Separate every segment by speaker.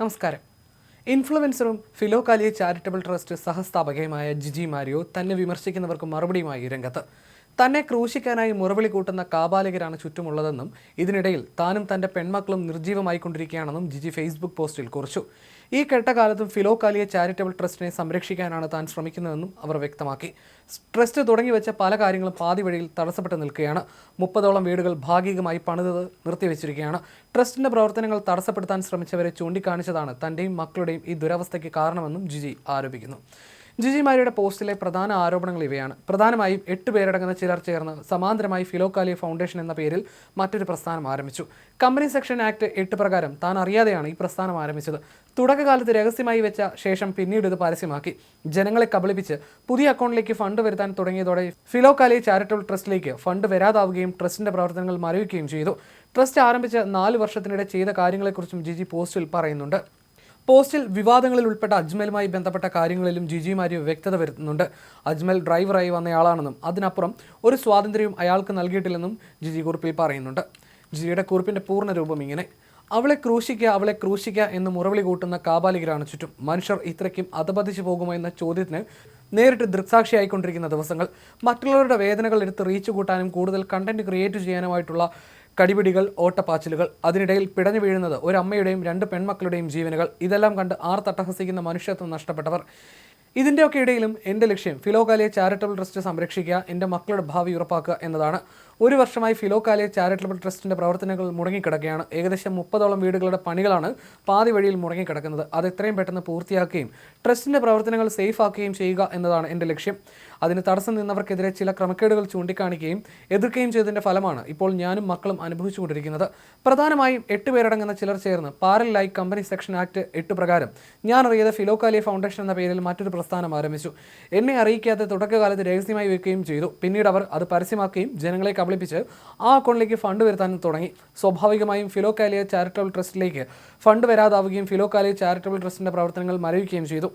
Speaker 1: നമസ്കാരം. ഇൻഫ്ലുവൻസറും Philokalia charitable trust സഹസ്ഥാപകയുമായ ജിജി മാരിയോ തന്നെ വിമർശിക്കുന്നവർക്ക് മറുപടിയുമായി രംഗത്ത്. തന്നെ ക്രൂശിക്കാനായി മുറവിളി കൂട്ടുന്ന കാബാലികരാണ് ചുറ്റുമുള്ളതെന്നും ഇതിനിടയിൽ താനും തന്റെ പെൺമക്കളും നിർജീവമായിക്കൊണ്ടിരിക്കുകയാണെന്നും ജിജി ഫേസ്ബുക്ക് പോസ്റ്റിൽ കുറിച്ചു. ഈ കെട്ടകാലത്തും ഫിലോകാലിയ ചാരിറ്റബിൾ ട്രസ്റ്റിനെ സംരക്ഷിക്കാനാണ് താൻ ശ്രമിക്കുന്നതെന്നും അവർ വ്യക്തമാക്കി. ട്രസ്റ്റ് തുടങ്ങിവെച്ച പല കാര്യങ്ങളും പാതി വഴിയിൽ തടസ്സപ്പെട്ട് നിൽക്കുകയാണ്. മുപ്പതോളം വീടുകൾ ഭാഗികമായി പണിതത് നിർത്തിവെച്ചിരിക്കുകയാണ്. ട്രസ്റ്റിന്റെ പ്രവർത്തനങ്ങൾ തടസ്സപ്പെടുത്താൻ ശ്രമിച്ചവരെ ചൂണ്ടിക്കാണിച്ചതാണ് തന്റെയും മക്കളുടെയും ഈ ദുരവസ്ഥയ്ക്ക് കാരണമെന്നും ജിജി ആരോപിക്കുന്നു. ജിജിമാരിയുടെ പോസ്റ്റിലെ പ്രധാന ആരോപണങ്ങൾ ഇവയാണ്. പ്രധാനമായും എട്ട് പേരടങ്ങുന്ന ചിലർ ചേർന്ന് സമാന്തരമായി ഫിലോക്കാലിയ ഫൗണ്ടേഷൻ എന്ന പേരിൽ മറ്റൊരു പ്രസ്ഥാനം ആരംഭിച്ചു. കമ്പനി സെക്ഷൻ ആക്ട് എട്ട് പ്രകാരം താൻ അറിയാതെയാണ് ഈ പ്രസ്ഥാനം ആരംഭിച്ചത്. തുടക്കകാലത്ത് രഹസ്യമായി വെച്ച ശേഷം പിന്നീട് ഇത് പരസ്യമാക്കി. ജനങ്ങളെ കബളിപ്പിച്ച് പുതിയ അക്കൗണ്ടിലേക്ക് ഫണ്ട് വരുത്താൻ തുടങ്ങിയതോടെ ഫിലോക്കാലി ചാരിറ്റബിൾ ട്രസ്റ്റിലേക്ക് ഫണ്ട് വരാതാവുകയും ട്രസ്റ്റിന്റെ പ്രവർത്തനങ്ങൾ മരവിക്കുകയും ചെയ്തു. ട്രസ്റ്റ് ആരംഭിച്ച നാല് വർഷത്തിനിടെ ചെയ്ത കാര്യങ്ങളെക്കുറിച്ചും ജിജി പോസ്റ്റിൽ പറയുന്നുണ്ട്. പോസ്റ്റിൽ വിവാദങ്ങളിൽ ഉൾപ്പെട്ട അജ്മലുമായി ബന്ധപ്പെട്ട കാര്യങ്ങളിലും ജിജി വ്യക്തത വരുത്തുന്നുണ്ട്. അജ്മൽ ഡ്രൈവറായി വന്നയാളാണെന്നും അതിനപ്പുറം ഒരു സ്വാതന്ത്ര്യവും അയാൾക്ക് നൽകിയിട്ടില്ലെന്നും ജിജി കുറിപ്പിൽ പറയുന്നുണ്ട്. ജിജിയുടെ കുറിപ്പിന്റെ പൂർണ രൂപം ഇങ്ങനെ. അവളെ ക്രൂശിക്കുക അവളെ ക്രൂശിക്കുക എന്ന് മുറവിളി കൂട്ടുന്ന കാബാലികരാണ് ചുറ്റും. മനുഷ്യർ ഇത്രയ്ക്കും അധപതിച്ചു പോകുമോ എന്ന ചോദ്യത്തിന് നേരിട്ട് ദൃക്സാക്ഷിയായിക്കൊണ്ടിരിക്കുന്ന ദിവസങ്ങൾ. മറ്റുള്ളവരുടെ വേദനകൾ എടുത്ത് റീച്ച് കൂട്ടാനും കൂടുതൽ കണ്ടന്റ് ക്രിയേറ്റ് ചെയ്യാനുമായിട്ടുള്ള കടിപിടികൾ ഓട്ടപ്പാച്ചിലുകൾ അതിനിടയിൽ പിടഞ്ഞു വീഴുന്നത് ഒരു അമ്മയുടെയും രണ്ട് പെൺമക്കളുടെയും ജീവനുകൾ. ഇതെല്ലാം കണ്ട് ആർ തട്ടഹസിക്കുന്ന മനുഷ്യത്വം നഷ്ടപ്പെട്ടവർ. ഇതിന്റെയൊക്കെ ഇടയിലും എന്റെ ലക്ഷ്യം ഫിലോകാലിയ ചാരിറ്റബിൾ ട്രസ്റ്റ് സംരക്ഷിക്കുക എന്റെ മക്കളുടെ ഭാവി ഉറപ്പാക്കുക എന്നതാണ്. ഒരു വർഷമായി ഫിലോകാലിയ ചാരിറ്റബിൾ ട്രസ്റ്റിന്റെ പ്രവർത്തനങ്ങൾ മുടങ്ങിക്കിടക്കുകയാണ്. ഏകദേശം മുപ്പതോളം വീടുകളുടെ പണികളാണ് പാതി വഴിയിൽ മുടങ്ങിക്കിടക്കുന്നത്. അത് എത്രയും പെട്ടെന്ന് പൂർത്തിയാക്കുകയും ട്രസ്റ്റിന്റെ പ്രവർത്തനങ്ങൾ സേഫ് ആക്കുകയും ചെയ്യുക എന്നതാണ് എന്റെ ലക്ഷ്യം. അതിന് തടസ്സം നിന്നവർക്കെതിരെ ചില ക്രമക്കേടുകൾ ചൂണ്ടിക്കാണിക്കുകയും എതിർക്കുകയും ചെയ്തതിന്റെ ഫലമാണ് ഇപ്പോൾ ഞാനും മക്കളും അനുഭവിച്ചുകൊണ്ടിരിക്കുന്നത്. പ്രധാനമായും എട്ട് പേരടങ്ങുന്ന ചിലർ ചേർന്ന് പാരലായി കമ്പനി സെക്ഷൻ ആക്ട് എട്ട് പ്രകാരം ഞാൻ അറിയാതെ ഫിലോകാലിയ ഫൗണ്ടേഷൻ എന്ന പേരിൽ മറ്റൊരു പ്രസ്ഥാനം ആരംഭിച്ചു. എന്നെ അറിയിക്കാതെ തുടക്കകാലത്ത് രഹസ്യമായി വെക്കുകയും ചെയ്തു. പിന്നീട് അവർ അത് പരസ്യമാക്കുകയും ജനങ്ങളെ കബളിപ്പിച്ച് ആ അക്കൗണ്ടിലേക്ക് ഫണ്ട് വരുത്താനും തുടങ്ങി. സ്വാഭാവികമായും ഫിലോകാലിയ ചാരിറ്റബിൾ ട്രസ്റ്റിലേക്ക് ഫണ്ട് വരാതാവുകയും ഫിലോകാലിയ ചാരിറ്റബിൾ ട്രസ്റ്റിന്റെ പ്രവർത്തനങ്ങൾ മരവിക്കുകയും ചെയ്തു.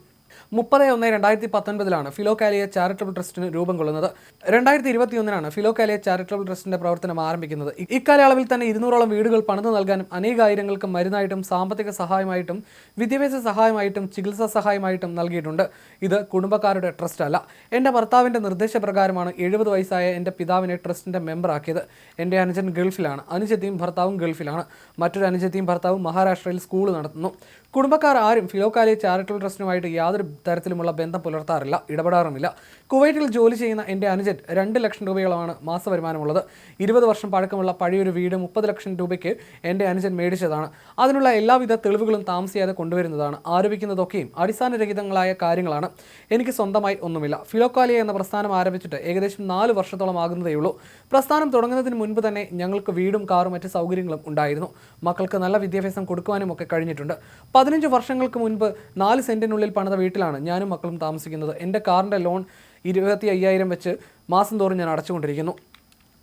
Speaker 1: മുപ്പത് ഒന്ന് രണ്ടായിരത്തി പത്തൊൻപതിലാണ് ഫിലോകാലിയ ചാരിറ്റബിൾ ട്രസ്റ്റിന് രൂപം കൊള്ളുന്നത്. രണ്ടായിരത്തി ഇരുപത്തിയൊന്നിനാണ് ഫിലോകാലിയ ചാരിറ്റബിൾ ട്രസ്റ്റിന്റെ പ്രവർത്തനം ആരംഭിക്കുന്നത്. ഇക്കാലയളവിൽ തന്നെ ഇരുന്നൂറോളം വീടുകൾ പണിതു നൽകാനും അനേകായിരങ്ങൾക്ക് മരുന്നായിട്ടും സാമ്പത്തിക സഹായമായിട്ടും വിദ്യാഭ്യാസ സഹായമായിട്ടും ചികിത്സാ സഹായമായിട്ടും നൽകിയിട്ടുണ്ട്. ഇത് കുടുംബക്കാരുടെ ട്രസ്റ്റ് അല്ല. എന്റെ ഭർത്താവിന്റെ നിർദ്ദേശപ്രകാരമാണ് എഴുപത് വയസ്സായ എന്റെ പിതാവിനെ ട്രസ്റ്റിന്റെ മെമ്പറാക്കിയത് എന്റെ അനുജൻ ഗൾഫിലാണ്. അനുജത്തിയും ഭർത്താവും ഗൾഫിലാണ്. മറ്റൊരു അനുജത്തിയും ഭർത്താവും മഹാരാഷ്ട്രയിൽ സ്കൂൾ നടത്തുന്നു. കുടുംബക്കാർ ആരും ഫിലോകാലിയ ചാരിറ്റബിൾ ട്രസ്റ്റിനുമായിട്ട് യാതൊരു തരത്തിലുമുള്ള ബന്ധം പുലർത്താറില്ല ഇടപെടാറുമില്ല. കുവൈറ്റിൽ ജോലി ചെയ്യുന്ന എന്റെ അനുജൻ രണ്ട് ലക്ഷം രൂപയോളമാണ് മാസവരുമാനമുള്ളത്. ഇരുപത് വർഷം പഴക്കമുള്ള പഴയൊരു വീട് മുപ്പത് ലക്ഷം രൂപയ്ക്ക് എന്റെ അനുജൻ മേടിച്ചതാണ്. അതിനുള്ള എല്ലാവിധ തെളിവുകളും താമസിയാതെ കൊണ്ടുവരുന്നതാണ്. ആരോപിക്കുന്നതൊക്കെയും അടിസ്ഥാനരഹിതങ്ങളായ കാര്യങ്ങളാണ്. എനിക്ക് സ്വന്തമായി ഒന്നുമില്ല. ഫിലോക്കാലിയ എന്ന പ്രസ്ഥാനം ആരംഭിച്ചിട്ട് ഏകദേശം നാല് വർഷത്തോളം ആകുന്നതേയുള്ളൂ പ്രസ്ഥാനം തുടങ്ങുന്നതിന് മുൻപ് തന്നെ ഞങ്ങൾക്ക് വീടും കാറും മറ്റ് സൗകര്യങ്ങളും ഉണ്ടായിരുന്നു. മക്കൾക്ക് നല്ല വിദ്യാഭ്യാസം കൊടുക്കുവാനും ഒക്കെ കഴിഞ്ഞിട്ടുണ്ട്. പതിനഞ്ച് വർഷങ്ങൾക്ക് മുൻപ് നാല് സെന്റിനുള്ളിൽ പണിത വീട്ടിലാണ് ഞാനും മക്കളും താമസിക്കുന്നത്. എന്റെ കാറിന്റെ ലോൺ ഇരുപത്തി അയ്യായിരം വെച്ച് മാസം തോറും ഞാൻ അടച്ചുകൊണ്ടിരിക്കുന്നു.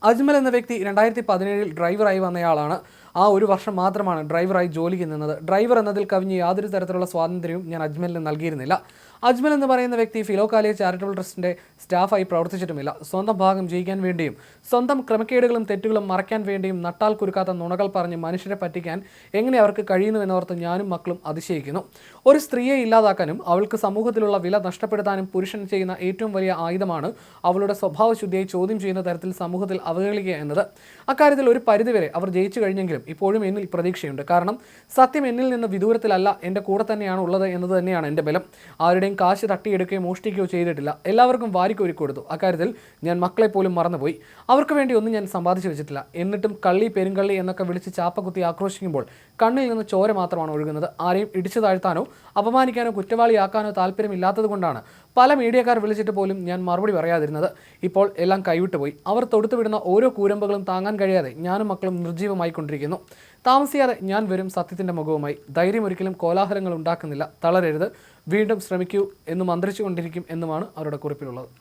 Speaker 1: അജ്മൽ എന്ന വ്യക്തി രണ്ടായിരത്തി പതിനേഴിൽ ഡ്രൈവറായി വന്നയാളാണ്. ആ ഒരു വർഷം മാത്രമാണ് ഡ്രൈവറായി ജോലിക്ക് നിന്നത്. ഡ്രൈവർ എന്നതിൽ കവിഞ്ഞ് യാതൊരു തരത്തിലുള്ള സ്വാതന്ത്ര്യവും ഞാൻ അജ്മലിന് നൽകിയിരുന്നില്ല. അജ്മൽ എന്ന് പറയുന്ന വ്യക്തി ഫിലോ കാലേജ് ചാരിറ്റബിൾ ട്രസ്റ്റിന്റെ സ്റ്റാഫായി പ്രവർത്തിച്ചിട്ടുമില്ല. സ്വന്തം ഭാഗം ജയിക്കാൻ വേണ്ടിയും സ്വന്തം ക്രമക്കേടുകളും തെറ്റുകളും മറയ്ക്കാൻ വേണ്ടിയും നട്ടാൽ കുരുക്കാത്ത നുണകൾ പറഞ്ഞ് മനുഷ്യരെ പറ്റിക്കാൻ എങ്ങനെ അവർക്ക് കഴിയുന്നുവെന്നോർത്ത് ഞാനും മക്കളും അതിശയിക്കുന്നു. ഒരു സ്ത്രീയെ ഇല്ലാതാക്കാനും അവൾക്ക് സമൂഹത്തിലുള്ള വില നഷ്ടപ്പെടുത്താനും പുരുഷൻ ചെയ്യുന്ന ഏറ്റവും വലിയ ആയുധമാണ് അവളുടെ സ്വഭാവശുദ്ധിയെ ചോദ്യം ചെയ്യുന്ന തരത്തിൽ സമൂഹത്തിൽ അവഹേളിക്കുക എന്നത്. അക്കാര്യത്തിൽ ഒരു പരിധിവരെ അവർ ജയിച്ചു കഴിഞ്ഞെങ്കിലും ഇപ്പോഴും എന്നിൽ പ്രതീക്ഷയുണ്ട്. കാരണം സത്യം എന്നിൽ നിന്ന് വിദൂരത്തിലല്ല എന്റെ കൂടെ തന്നെയാണ് ഉള്ളത് എന്നത് തന്നെയാണ് എന്റെ ബലം. ആരുടെയും കാശ് തട്ടിയെടുക്കുകയോ മോഷ്ടിക്കുകയോ ചെയ്തിട്ടില്ല. എല്ലാവർക്കും വാരിക്കോരി കൊടുത്തു. അക്കാര്യത്തിൽ ഞാൻ മക്കളെ പോലും മറന്നുപോയി. അവർക്ക് വേണ്ടി ഒന്നും ഞാൻ സമ്പാദിച്ചു വെച്ചിട്ടില്ല. എന്നിട്ടും കള്ളി പെരുങ്കള്ളി എന്നൊക്കെ വിളിച്ച് ചാപ്പകുത്തി ആക്രോശിക്കുമ്പോൾ കണ്ണിൽ നിന്ന് ചോര മാത്രമാണ് ഒഴുകുന്നത്. ആരെയും ഇടിച്ചു താഴ്ത്താനോ അപമാനിക്കാനോ കുറ്റവാളിയാക്കാനോ താല്പര്യമില്ലാത്തത് കൊണ്ടാണ് പല മീഡിയക്കാർ വിളിച്ചിട്ട് പോലും ഞാൻ മറുപടി പറയാതിരുന്നത്. ഇപ്പോൾ എല്ലാം കൈവിട്ടുപോയി അവർ തൊടുത്തുവിടുന്ന ഓരോ കൂരമ്പുകളും താങ്ങാൻ കഴിയാതെ ഞാനും മക്കളും നിർജീവമായി കൊണ്ടിരിക്കുന്നു. താമസിയാതെ ഞാൻ വരും സത്യത്തിന്റെ മുഖവുമായി. ധൈര്യം ഒരിക്കലും കോലാഹലങ്ങൾ ഉണ്ടാക്കുന്നില്ല. തളരരുത്. വീണ്ടും ശ്രമിക്കൂ എന്ന് മന്ത്രിച്ചുകൊണ്ടിരിക്കും എന്നുമാണ് അവരുടെ കുറിപ്പിലുള്ളത്